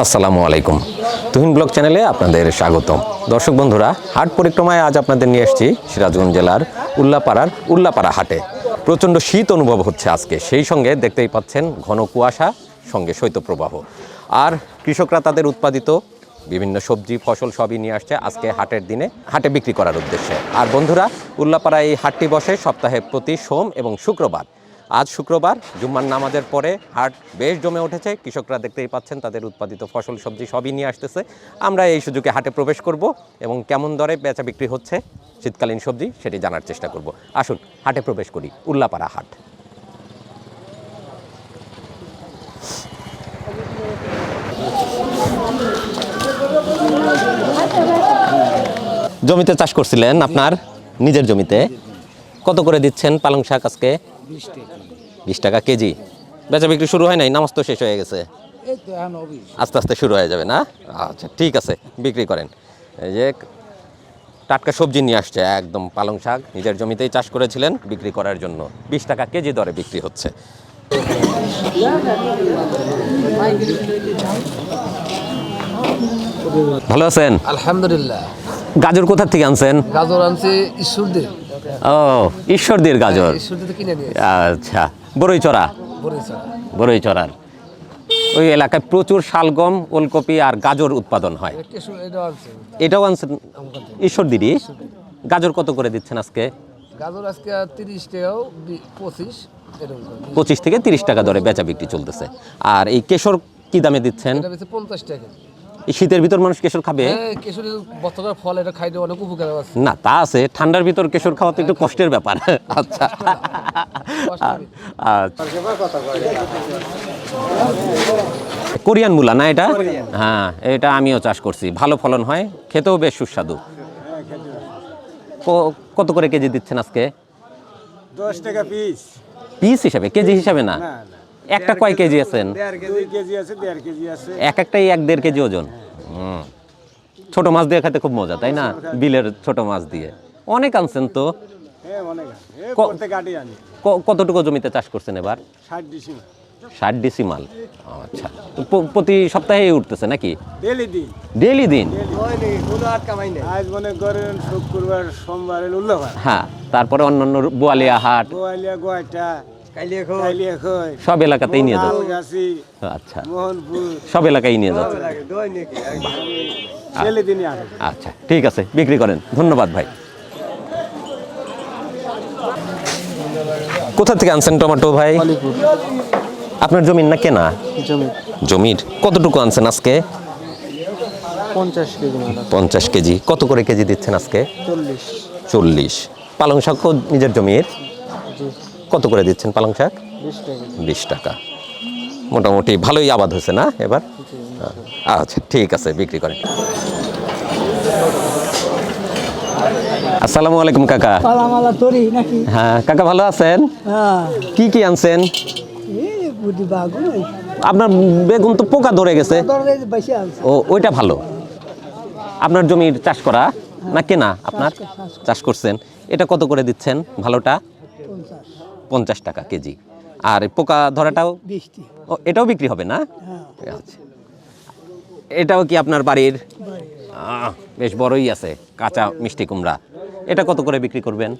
আসসালামু আলাইকুম। তুহিন ব্লগ চ্যানেলে আপনাদের স্বাগতম। দর্শক বন্ধুরা, হাট পরিক্রমায় আজ আপনাদের নিয়ে এসেছি সিরাজগঞ্জ জেলার উল্লাপাড়ার উল্লাপাড়া হাটে। প্রচণ্ড শীত অনুভব হচ্ছে আজকে। সেই সঙ্গে দেখতেই পাচ্ছেন ঘন কুয়াশা, সঙ্গে শৈত্যপ্রবাহ। আর কৃষকরা তাদের উৎপাদিত বিভিন্ন সবজি, ফসল সবই নিয়ে আসছে আজকে হাটের দিনে, হাটে বিক্রি করার উদ্দেশ্যে। আর বন্ধুরা উল্লাপাড়া এই হাটটি বসে সপ্তাহে প্রতি সোম এবং শুক্রবার আজ শুক্রবার জুম্মার নামাজের পরে হাট বেশ জমে উঠেছে। কৃষকরা দেখতেই পাচ্ছেন তাদের উৎপাদিত ফসল, সবজি সবই নিয়ে আসতেছে। আমরা এই সুযোগে হাটে প্রবেশ করব এবং কেমন দরে বেচা বিক্রি হচ্ছে, শীতকালীন সবজি সেটি জানার চেষ্টা করব। আসুন, হাটে প্রবেশ করি, উল্লাপাড়া হাট। জমিতে চাষ করছিলেন আপনার নিজের জমিতে। কত করে দিচ্ছেন পালং শাক আজকে? বিশ টাকা কেজি। বেচা বিক্রি শুরু হয় নাই? নামাজ তো শেষ হয়ে গেছে। এই তো এখন অফিস। আস্তে আস্তে শুরু হয়ে যাবে না? আচ্ছা ঠিক আছে বিক্রি করেন। এই যে টাটকা সবজি নিয়ে আসছে একদম পালং শাক। নিজের জমিতেই চাষ করেছিলেন বিক্রি করার জন্য। বিশ টাকা কেজি দরে বিক্রি হচ্ছে। ভালো আছেন? আলহামদুলিল্লাহ। গাজর কোথা থেকে আনছেন? গাজর আনছে ঈশ্বরদের। ও ঈশ্বরদীর গাজর। নিয়ে আচ্ছা বড়ই চড়া বড়ই চড়ার ওই এলাকায় প্রচুর শালগম ওলকপি আর গাজর উৎপাদন হয়। এটাও আনছেন? ঈশ্বরদীরই? গাজর কত করে দিচ্ছেন আজকে? গাজর আজকে তিরিশ টাকাও পঁচিশ পঁচিশ থেকে তিরিশ টাকা দরে বেচা বিক্রি চলতেছে। আর এই কেশর কি দামে দিচ্ছেন? পঞ্চাশ টাকা শীতের ভিতর মানুষ কেশর খাবে? হ্যাঁ ফল এটা খাইতে অনেক উপকার আছে। না তা আছে ঠান্ডার ভিতর কেশর খাওয়া তো একটু কষ্টের ব্যাপার। আচ্ছা। আচ্ছা। কোরিয়ান মূলা না এটা? হ্যাঁ এটা আমিও চাষ করছি ভালো ফলন হয় খেতেও বেশ সুস্বাদু। ক- কত করে কেজি দিচ্ছেন আজকে? দশ টাকা পিস। পিস হিসাবে কেজি হিসাবে না। একটা কয় কেজি আছেন? দুই কেজি আছে দেড় কেজি আছে। এক একটাই এক দেড় কেজি ওজন? হুম। ছোট মাছ দিয়ে খেতে খুব মজা তাই না? বিলের ছোট মাছ দিয়ে। অনেক আনছেন তো। হ্যাঁ কতটুকু জমিতে চাষ করছেন এবার? ষাট ষাট ডিসিমাল আচ্ছা। প্রতি সপ্তাহে উঠতেছে নাকি? ডেলি দিন। ডেলি দিন? আজ মনে করেন শুক্রবার সোমবার হ্যাঁ তারপরে অন্যান্য বোয়ালিয়া হাট। গোয়ালিয়া গোয়াটা সব এলাকাতেই নিয়ে যাচ্ছে আচ্ছা। সব এলাকায় নিয়ে যাচ্ছে আচ্ছা ঠিক আছে বিক্রি করেন। ধন্যবাদ ভাই। কোথা থেকে আনছেন টমেটো ভাই? আপনার জমির না কেনা? জমির। কতটুকু আনছেন আজকে? পঞ্চাশ কেজি। কত করে কেজি দিচ্ছেন আজকে? চল্লিশ। চল্লিশ। পালং শাকও নিজের জমির? কত করে দিচ্ছেন পালং শাক? বিশ টাকা। মোটামুটি ভালোই আবাদ হয়েছে না এবার? আচ্ছা ঠিক আছে বিক্রি করেন। আসসালামু আলাইকুম কাকা। হ্যাঁ কাকা ভালো আছেন? হ্যাঁ। কি কি আনছেন? আপনার বেগুন তো পোকা ধরে গেছে। ও ওইটা ভালো। আপনার জমির চাষ করা না কেনা আপনার? চাষ করছেন। এটা কত করে দিচ্ছেন ভালোটা? পঞ্চাশ টাকা কেজি। আর পোকা ধরাটাও ও এটাও বিক্রি হবে না? হ্যাঁ। আচ্ছা এটাও কি আপনার বাড়ির? বেশ বড়ই আছে কাঁচা মিষ্টি কুমড়া। এটা কত করে বিক্রি করবেন?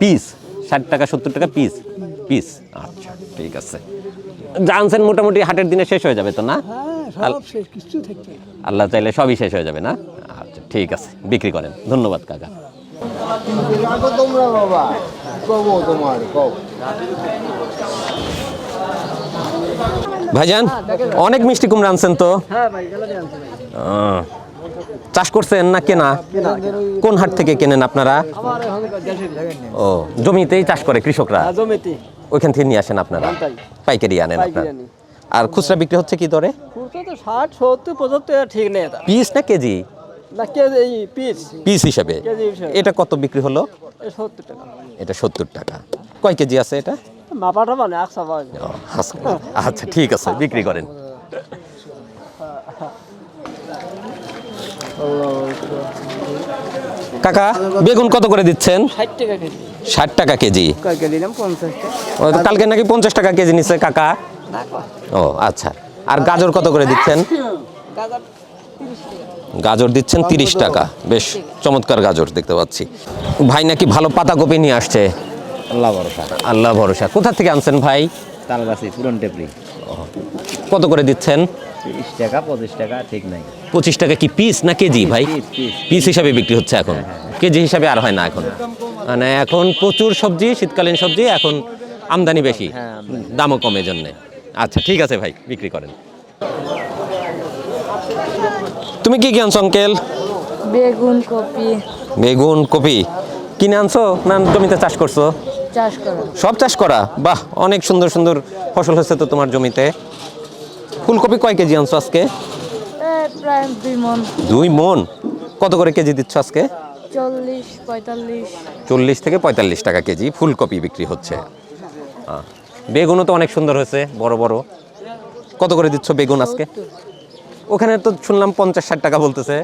পিস? ষাট টাকা সত্তর টাকা পিস? পিস? আচ্ছা ঠিক আছে। জানছেন মোটামুটি হাটের দিনে শেষ হয়ে যাবে তো না? হ্যাঁ আল্লাহ চাইলে সবই শেষ হয়ে যাবে না? আচ্ছা ঠিক আছে বিক্রি করেন। ধন্যবাদ কাকা। তোমরা বাবা। কবো তোমার কব। ভাইজান অনেক মিষ্টি কুমড়া আনছেন তো? হ্যাঁ চাষ করছেন না কেনা? কোন হাট থেকে কেনেন আপনারা? ও জমিতেই চাষ করে কৃষকরা? জমিতে ওইখান থেকে নিয়ে আসেন আপনারা? পাইকারি আনেন আপনারা? আর খুচরা বিক্রি হচ্ছে কি দরে? খুচরা তো ষাট সত্তর পঁচাত্তর ঠিক নেই পিস না কেজি? পিস পিস হিসাবে? এটা কত বিক্রি হলো? এটা সত্তর টাকা। কয় কেজি আছে এটা? মানে আচ্ছা। ঠিক আছে বিক্রি করেন। কাকা বেগুন কত করে দিচ্ছেন? ষাট টাকা কেজি। কালকে নাকি পঞ্চাশ টাকা কেজি নিচ্ছে কাকা? ও আচ্ছা। আর গাজর কত করে দিচ্ছেন? গাজর দিচ্ছেন তিরিশ টাকা। বেশ চমৎকার গাজর দেখতে পাচ্ছি। ভাই নাকি ভালো পাতাকপি নিয়ে আসছে? আল্লাহ ভরসা। আল্লাহ ভরসা। কোথা থেকে আনছেন ভাই? তালগাছি পুরন টেপরি। কত করে দিচ্ছেন? তিরিশ টাকা পঁচিশ টাকা ঠিক নাই। পঁচিশ টাকা কি পিস না কেজি ভাই? পিস, হিসাবে বিক্রি হচ্ছে এখন। কেজি হিসাবে আর হয় না এখন। মানে এখন প্রচুর সবজি শীতকালীন সবজি এখন আমদানি বেশি। হ্যাঁ, দামও কমে জন্য আচ্ছা ঠিক আছে ভাই বিক্রি করেন। তুমি কি কি আনছো অঙ্কেল বেগুন কপি। বেগুন কপি। কিনে আনছো না জমিতে চাষ করছ? চাষ করা। সব চাষ করা? বাহ অনেক সুন্দর সুন্দর ফসল হচ্ছে তো তোমার জমিতে। ফুলকপি কয় কেজি আনছো আজকে? প্রায় দুই মন। দুই মন। কত করে কেজি দিচ্ছ আজকে? চল্লিশ পঁয়তাল্লিশ। চল্লিশ থেকে পঁয়তাল্লিশ টাকা কেজি ফুলকপি বিক্রি হচ্ছে। বেগুনও তো অনেক সুন্দর হয়েছে বড় বড়। কত করে দিচ্ছ বেগুন আজকে? ওখানে তো শুনলাম পঞ্চাশ ষাট টাকা বলতেছে।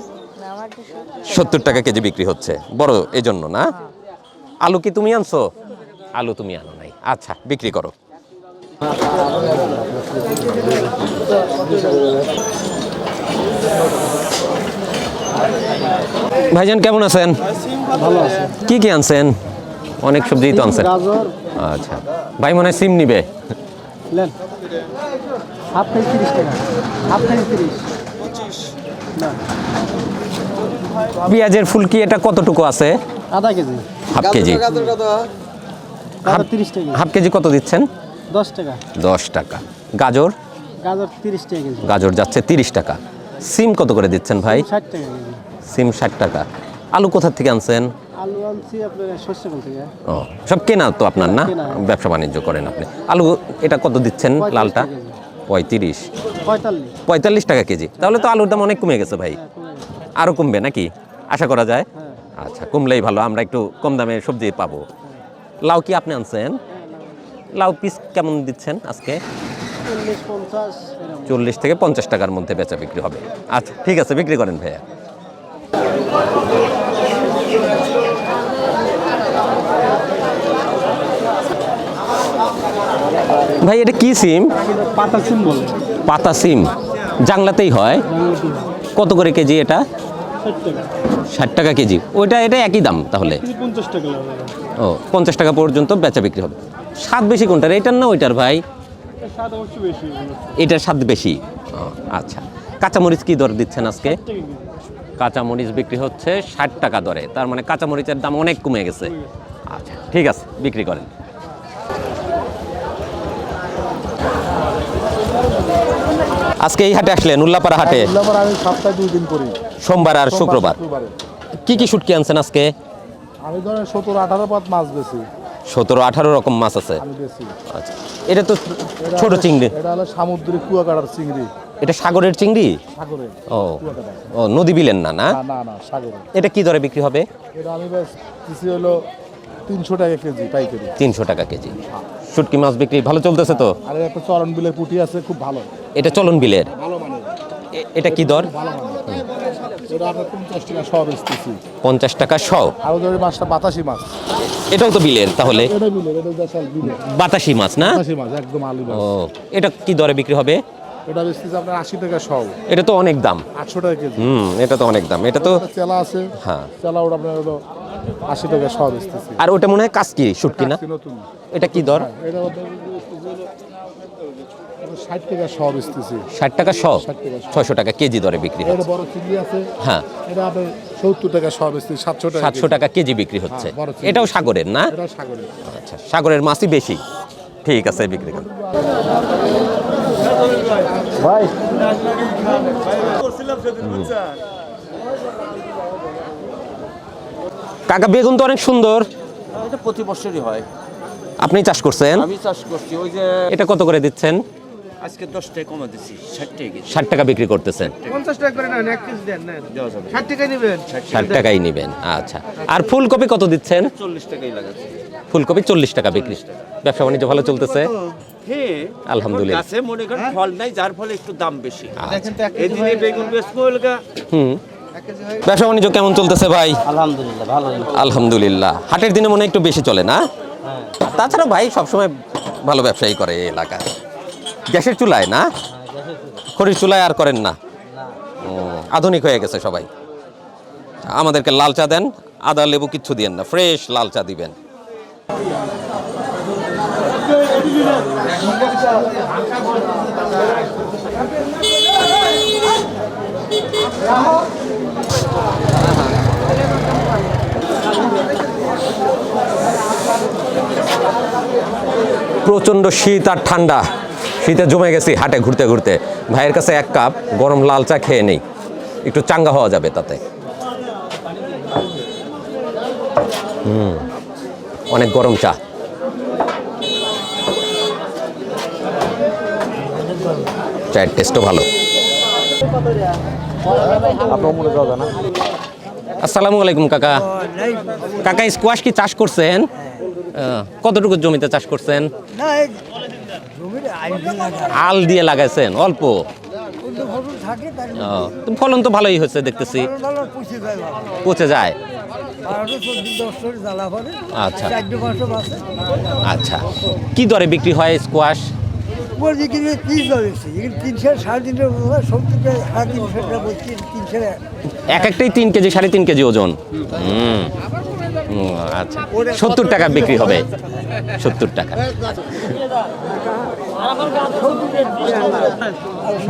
সত্তর টাকা কেজি বিক্রি হচ্ছে। বড় এজন্য না? আলু কি তুমি আনছো? আলু তুমি আনো নাই। আচ্ছা বিক্রি করো। ভাইজান কেমন আছেন? ভালো কি কি আনছেন? অনেক সবজি তো আনছেন। আচ্ছা। ভাই মনে হয় সিম নিবে। হাফ কেজি তিরিশ টাকা। হাফ কেজি তিরিশ পেঁয়াজের ফুলকি এটা কতটুকু আছে? আধা কেজি। Half KG. তিরিশ টাকা। হাফ কেজি কত দিচ্ছেন? দশ টাকা। দশ টাকা। গাজর? গাজর তিরিশ টাকা কেজি। গাজর যাচ্ছে তিরিশ টাকা। সিম কত করে দিচ্ছেন ভাই? ষাট টাকা সিম ষাট টাকা। আলু কোথা থেকে আনছেন? আলু আনছি আপনার থেকে। ও সব কেনা তো আপনার না? ব্যবসা বাণিজ্য করেন আপনি। আলু এটা কত দিচ্ছেন লালটা। পঁয়ত্রিশ। পঁয়তাল্লিশ। টাকা কেজি। তাহলে তো আলুর দাম অনেক কমে গেছে ভাই। আরও কমবে নাকি? আশা করা যায়? আচ্ছা কমলেই ভালো। আমরা একটু কম দামে সবজি পাবো। লাউ কি আপনি আনছেন? লাউ পিস কেমন দিচ্ছেন আজকে? চল্লিশ থেকে পঞ্চাশ টাকার মধ্যে বেচা বিক্রি হবে। আচ্ছা ঠিক আছে বিক্রি করেন ভাইয়া। ভাই এটা কি সিম পাতা সিম বলে। পাতা সিম জাংলাতেই হয়। কত করে কেজি এটা? ষাট টাকা। কেজি। ওইটা এটা একই দাম তাহলে? ও পঞ্চাশ টাকা পর্যন্ত বেচা বিক্রি হবে। স্বাদ বেশি কোনটার? এটার না ওইটার ভাই? এটার স্বাদ বেশি। আচ্ছা। কাঁচামরিচ কি দর দিচ্ছেন আজকে? কাঁচামরিচ বিক্রি হচ্ছে ষাট টাকা দরে। তার মানে কাঁচামরিচের দাম অনেক কমে গেছে। আচ্ছা ঠিক আছে বিক্রি করেন। আজকে এই হাটে আসলেন উল্লাপাড়া হাটে? তারপর আমি সপ্তাহে দুই দিন করি। সোমবার আর শুক্রবার। কি কি শুটকি আনছেন আজকে? আমি ধরেন সতেরো আঠারো পথ মাছ বেশি সতেরো আঠারো রকম মাছ আছে। আচ্ছা এটা তো ছোট চিংড়ি। এটা হলো সামুদ্রিক কুয়াকাটার চিংড়ি। এটা সাগরের চিংড়ি? ও ও নদী বিলেন না না? না না না এটা কি দরে বিক্রি হবে? এটা আমি বেশ কিছু হলো তিনশো টাকা কেজি পাইকারি। তিনশো টাকা কেজি। শুটকি মাছ বিক্রি ভালো চলতেছে তো? আর একটা চরণ বিলের পুঁটি আছে খুব ভালো। এটা চলন বিলের? ভালো মানের। এটা কি দর? ভালো এটা টাকা সব বেচতেছি। পঞ্চাশ টাকা শ আর ওদের মাছটা বাতাসি মাছ। এটাও তো বিলের তাহলে? এটা বিলের এটা দেশাল বিলের। বাতাসি মাছ না? বাতাসি মাছ একদম আলু মাছ। ও এটা কি দরে বিক্রি হবে? ওটা বেচতেছে আপনার টাকা সব এটা তো অনেক দাম। আটশো টাকা কেজি। হুম এটা তো অনেক দাম। এটা তো চেলা আছে। হ্যাঁ। চেলা ওটা আপনার হলো আশি টাকা বেচতেছি। আর ওটা মনে হয় কাসকি শুটকি না? এটা কি দর? এটা ষাট টাকা বেচতেছি। ষাট টাকা শ 60 টাকা শ। ছয়শো টাকা কেজি দরে বিক্রি হচ্ছে। বড় চিংড়ি আছে। হ্যাঁ। এটা আপনার সত্তর টাকা সব বেচতেছি সাতশো টাকা সাতশো কেজি। টাকা কেজি বিক্রি হচ্ছে। হ্যাঁ। এটাও সাগরের না? এটা সাগরে আচ্ছা সাগরের মাছই বেশি। ঠিক আছে বিক্রি করুন। ভাই। কাকা বেগুন তো অনেক সুন্দর। এটা প্রতি বছরই হয়। আপনি চাষ করছেন? আমি চাষ করছি ওই যে এটা কত করে দিচ্ছেন? আজকে দশ টাকা কমে দিচ্ছি ষাট টাকা কেজি ষাট টাকা বিক্রি করতেছেন। পঞ্চাশ টাকা করে নেন এক কেজি দেন যাবে। ষাট টাকায় নেবেন। ষাট টাকাই নেবেন আচ্ছা। আর ফুলকপি কত দিচ্ছেন? চল্লিশ টাকাই লাগাচ্ছি। ফুলকপি চল্লিশ টাকা বিক্রি। ব্যবসা বাণিজ্য ভালো চলতেছে? হ্যাঁ আলহামদুলিল্লাহ। গাছে মনে করেন ফল নাই যার ফলে একটু দাম বেশি। আচ্ছা। এদিনে বেগুন বেশ হুম। ব্যবসা বাণিজ্য কেমন চলতেছে ভাই? আলহামদুলিল্লাহ ভালো আলহামদুলিল্লাহ। হাটের দিনে মনে একটু বেশি চলে না? তাছাড়া ভাই সবসময় ভালো ব্যবসায়ী করে এই এলাকায়। গ্যাসের চুলায় না? খড়ির চুলায় আর করেন না? আধুনিক হয়ে গেছে সবাই। আমাদেরকে লাল চা দেন আদা লেবু কিচ্ছু দিয়েন না ফ্রেশ লাল চা দিবেন। প্রচণ্ড শীত আর ঠান্ডা। শীতে জমে গেছি হাটে ঘুরতে ঘুরতে। ভাইয়ের কাছে এক কাপ গরম লাল চা খেয়ে নেই। একটু চাঙ্গা হওয়া যাবে তাতে। হুম, অনেক গরম চা। চায়ের টেস্টও ভালো। আসসালামু আলাইকুম, কাকা। কাকা স্কোয়াশ কি চাষ করছেন? কতটুকু জমিতে চাষ করছেন? আল দিয়ে লাগাইছেন, অল্প? ফলন তো ভালোই হয়েছে দেখতেছি। পচে যায়। আচ্ছা। আচ্ছা। কি দরে বিক্রি হয় স্কোয়াশ বলছি কি যে তিন ধরেছি তিনশো সাড়ে তিনশো সত্তর সাড়ে তিনশো টাকা বলছি তিনশো এক একটাই তিন কেজি, সাড়ে তিন কেজি ওজন। আচ্ছা। সত্তর টাকা বিক্রি হবে। সত্তর টাকা।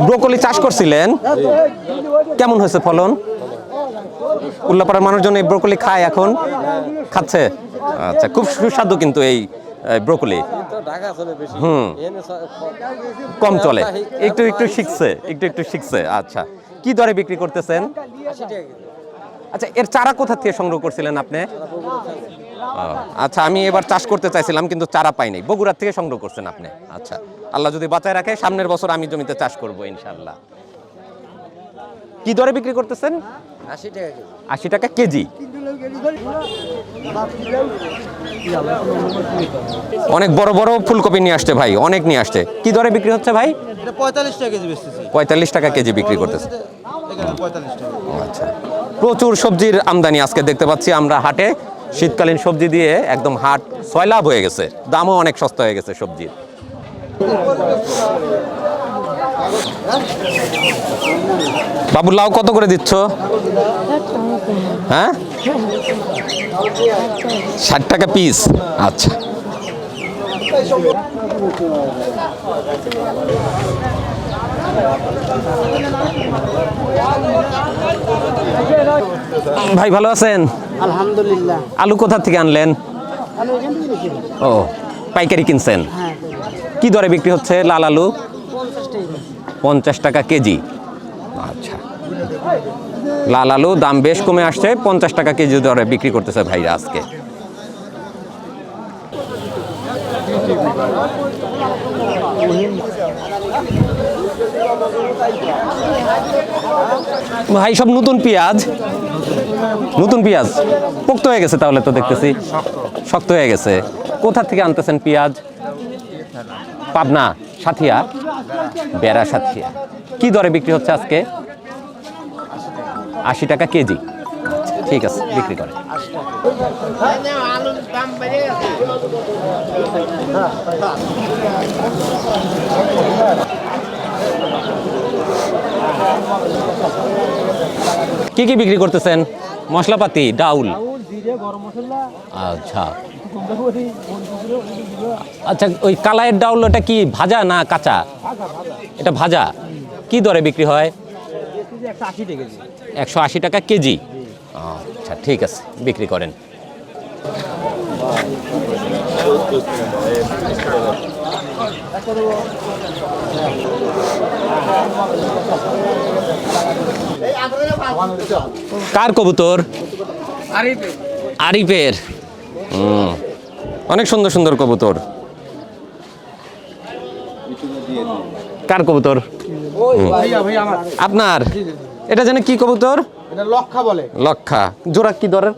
ব্রোকলি চাষ করছিলেন? কেমন হয়েছে ফলন? উল্লাপাড়ার মানুষজন এই ব্রোকলি খায় এখন? খাচ্ছে? আচ্ছা খুব সুস্বাদু কিন্তু এই ব্রোকলি। হুম। কম চলে। একটু একটু শিখছে একটু একটু শিখছে আচ্ছা। কি দরে বিক্রি করতেছেন? আচ্ছা এর চারা কোথা থেকে সংগ্রহ করছিলেন আপনি? আচ্ছা আমি এবার চাষ করতে চাইছিলাম কিন্তু চারা পাইনি বগুড়ার থেকে সংগ্রহ করছেন আপনি। আচ্ছা আল্লাহ যদি বাঁচায় রাখে সামনের বছর আমি জমিতে চাষ করব ইনশাল্লাহ কি দরে বিক্রি করতেছেন? আশি টাকা আশি টাকা কেজি। অনেক বড় বড় ফুলকপি নিয়ে আসছে ভাই অনেক নিয়ে আসছে। কি দরে বিক্রি হচ্ছে ভাই? পঁয়তাল্লিশ টাকা কেজি পঁয়তাল্লিশ টাকা কেজি বিক্রি করতেছে। আচ্ছা। প্রচুর সবজির আমদানি আজকে দেখতে পাচ্ছি আমরা হাটে। শীতকালীন সবজি দিয়ে একদম হাট সয়লাভ হয়ে গেছে। দামও অনেক সস্তা হয়ে গেছে সবজির। বাবু লাউ কত করে দিচ্ছ? হ্যাঁ? ষাট টাকা পিস আচ্ছা। ভাই ভালো আছেন? আলহামদুলিল্লাহ। আলু কোথা থেকে আনলেন? ও পাইকারি কিনছেন? হ্যাঁ। কি দরে বিক্রি হচ্ছে লাল আলু? পঞ্চাশ টাকা কেজি। আচ্ছা। লাল আলু দাম বেশ কমে আসছে, পঞ্চাশ টাকা কেজি দরে বিক্রি করতেছে ভাইরা আজকে। ভাই, সব নতুন পেঁয়াজ? নতুন পেঁয়াজ? পোক্ত হয়ে গেছে তাহলে তো দেখতেছি। শক্ত হয়ে গেছে। কোথা থেকে আনতেছেন পেঁয়াজ? পাবনা, সাথিয়া? বেড়া, সাথিয়া। কি দরে বিক্রি হচ্ছে আজকে? আশি টাকা কেজি। ঠিক আছে, বিক্রি করে। কি কি বিক্রি করতেছেন? মশলাপাতি, ডাউল। আচ্ছা। আচ্ছা ওই কালাইয়ের ডাউল ওটা কি ভাজা না কাঁচা? এটা ভাজা। কি দরে বিক্রি হয়? একশো আশি টাকা কেজি। আচ্ছা ঠিক আছে বিক্রি করেন। কার কবুতর? আরিফের। অনেক সুন্দর সুন্দর কবুতর। কার কবুতর? আপনার? এটা জানে কি কবুতর? এটা লক্ষা বলে। লক্ষা। জোড়া কি দরের?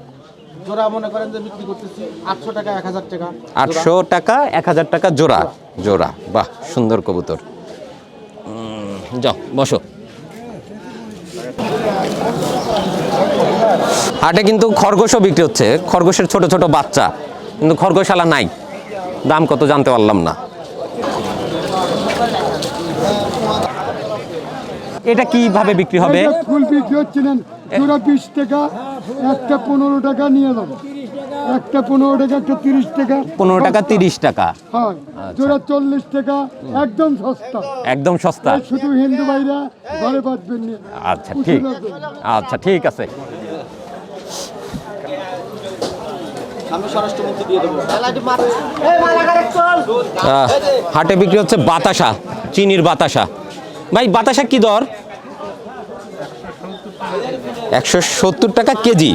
জোড়া মনে করেন যে বিক্রি করতেছি। আটশো টাকা এক হাজার টাকা আটশো টাকা এক হাজার টাকা জোড়া। জোড়া। বাহ সুন্দর কবুতর। যাও বসো। হাটে কিন্তু খরগোশও বিক্রি হচ্ছে। খরগোশের ছোট ছোট বাচ্চা। কিন্তু খরগোশালা নাই। দাম কত জানতে পারলাম না। এটা কীভাবে বিক্রি হবে? ফুল বিক্রি হচ্ছিলেন জোড়া বিশ টাকা একটা পনেরো টাকা নিয়ে যাব একটা পনেরো টাকা একটা তিরিশ টাকা। পনেরো টাকা তিরিশ টাকা। হয় জোড়া চল্লিশ টাকা একদম সস্তা। একদম সস্তা। শুধু হিন্দু ভাইরা ঘরে বাঁচবেন আচ্ছা ঠিক। আচ্ছা ঠিক আছে। হাটে বিক্রি হচ্ছে বাতাসা চিনির বাতাসা। ভাই বাতাসা কি দর? একশো সত্তর টাকা কেজি।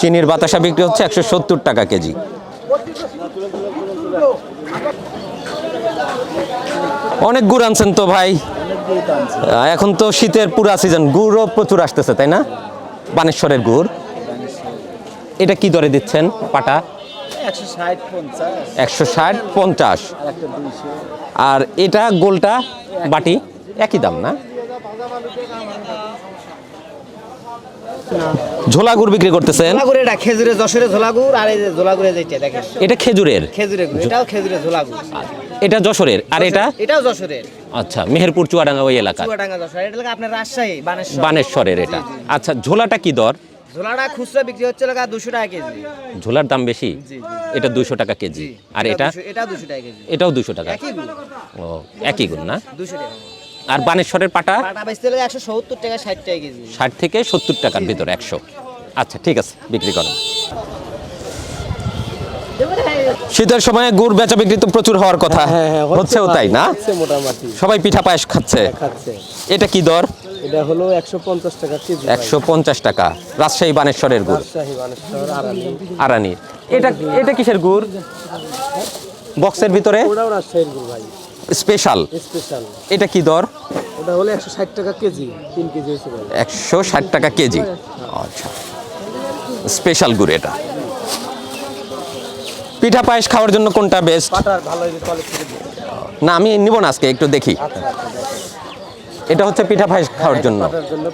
চিনির বাতাসা বিক্রি হচ্ছে একশো সত্তর টাকা কেজি। অনেক গুড় আনছেন তো ভাই। এখন তো শীতের পুরা সিজন গুড়ও প্রচুর আসতেছে, তাই না? বানেশ্বরের গুড়। এটা কি দরে দিচ্ছেন, পাটা? একশো ষাট পঞ্চাশ। আর এটা গোলটা, বাটি? একই দাম না? ঝোলা গুড় বিক্রি করতেছেন? ঝোলাগুড় এটা খেজুরে যশোরে ঝোলাগুড় আর এই যে ঝোলাগুড়ে যেটা দেখেন। এটা খেজুরের? এটাও ঝোলাগুড়। এটা যশোরের? আর এটা? এটাও যশোরের। আচ্ছা মেহেরপুর চুয়াডাঙ্গা ওই এলাকা। চুয়াডাঙ্গা যশোর এটা লাগে আপনার রাজশাহী বানেশ্বর। বানেশ্বরের এটা। আচ্ছা ঝোলাটা কি দর? ঝোলাটা খুচরা বিক্রি হচ্ছে লাগা দুশো টাকা কেজি। ঝোলার দাম বেশি? এটা দুশো টাকা কেজি। আর এটা এটা? টাকা কেজি। এটাও দুশো টাকা। একই গুড় ও একই গুণ না? দুশো টাকা। আর বানেশ্বরের পাটা? একশো সত্তর টাকা ষাট টাকা কেজি। ষাট থেকে সত্তর টাকার ভিতরে একশো। আচ্ছা ঠিক আছে বিক্রি করেন। শীতের সময় গুড় বেচা বিক্রি তো প্রচুর হওয়ার কথা। হচ্ছেও তাই না? সবাই পিঠা পায়েস খাচ্ছে। খাচ্ছে। এটা কি দর? এটা হলো একশো পঞ্চাশ টাকা কেজি একশো পঞ্চাশ টাকা। রাজশাহী বানেশ্বরের গুড়। রাজশাহী বানেশ্বর আড়ালি আরানির এটা এটা কিসের গুড়? বক্সের ভিতরে? ওটাও রাজশাহীর গুড় ভাই। স্পেশাল? স্পেশাল। এটা কি দর? ওটা হলো একশো ষাট টাকা কেজি তিন কেজি একশো ষাট টাকা কেজি। আচ্ছা। স্পেশাল গুড় এটা। পিঠা পায়েস খাওয়ার জন্য কোনটা বেস্ট না আমি নিব না আজকে একটু দেখি। এটা হচ্ছে পিঠা পায়েস খাওয়ার জন্য।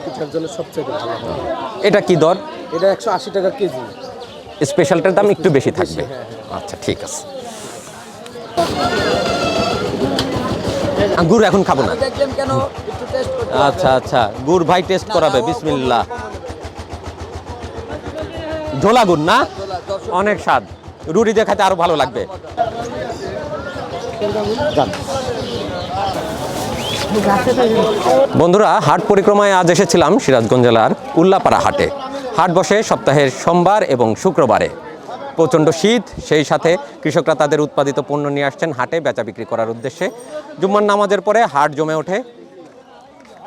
পিঠার জন্য সবচেয়ে ভালো। এটা কি দর? এটা একশো আশি টাকা কেজি। স্পেশালটার দাম একটু বেশি থাকবে। আচ্ছা ঠিক আছে। গুড় এখন খাব না। আচ্ছা আচ্ছা গুড় ভাই টেস্ট করাবে বিসমিল্লাহ। ঝোলা গুড় না? অনেক স্বাদ। রুটি দিয়ে খাইতে আরও ভালো লাগবে। বন্ধুরা হাট পরিক্রমায় আজ এসেছিলাম সিরাজগঞ্জ জেলার উল্লাপাড়া হাটে। হাট বসে সপ্তাহের সোমবার এবং শুক্রবারে। প্রচণ্ড শীত, সেই সাথে কৃষকরা তাদের উৎপাদিত পণ্য নিয়ে আসছেন হাটে বেচা বিক্রি করার উদ্দেশ্যে। জুম্মার নামাজের পরে হাট জমে ওঠে।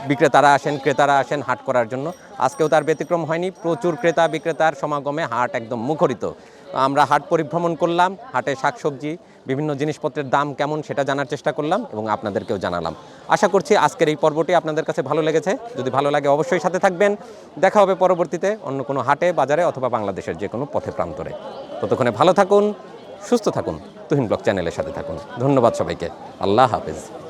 বিক্রেতারা আসেন, ক্রেতারা আসেন হাট করার জন্য। আজকেও তার ব্যতিক্রম হয়নি। প্রচুর ক্রেতা বিক্রেতার সমাগমে হাট একদম মুখরিত। আমরা হাট পরিভ্রমণ করলাম, হাটে শাকসবজি, বিভিন্ন জিনিসপত্রের দাম কেমন সেটা জানার চেষ্টা করলাম এবং আপনাদেরকেও জানালাম। আশা করছি আজকের এই পর্বটি আপনাদের কাছে ভালো লেগেছে। যদি ভালো লাগে অবশ্যই সাথে থাকবেন। দেখা হবে পরবর্তীতে অন্য কোনো হাটে, বাজারে অথবা বাংলাদেশের যে কোনো পথে প্রান্তরে। ততক্ষণে ভালো থাকুন, সুস্থ থাকুন। তুহিন ব্লগ চ্যানেলের সাথে থাকুন। ধন্যবাদ সবাইকে। আল্লাহ হাফেজ।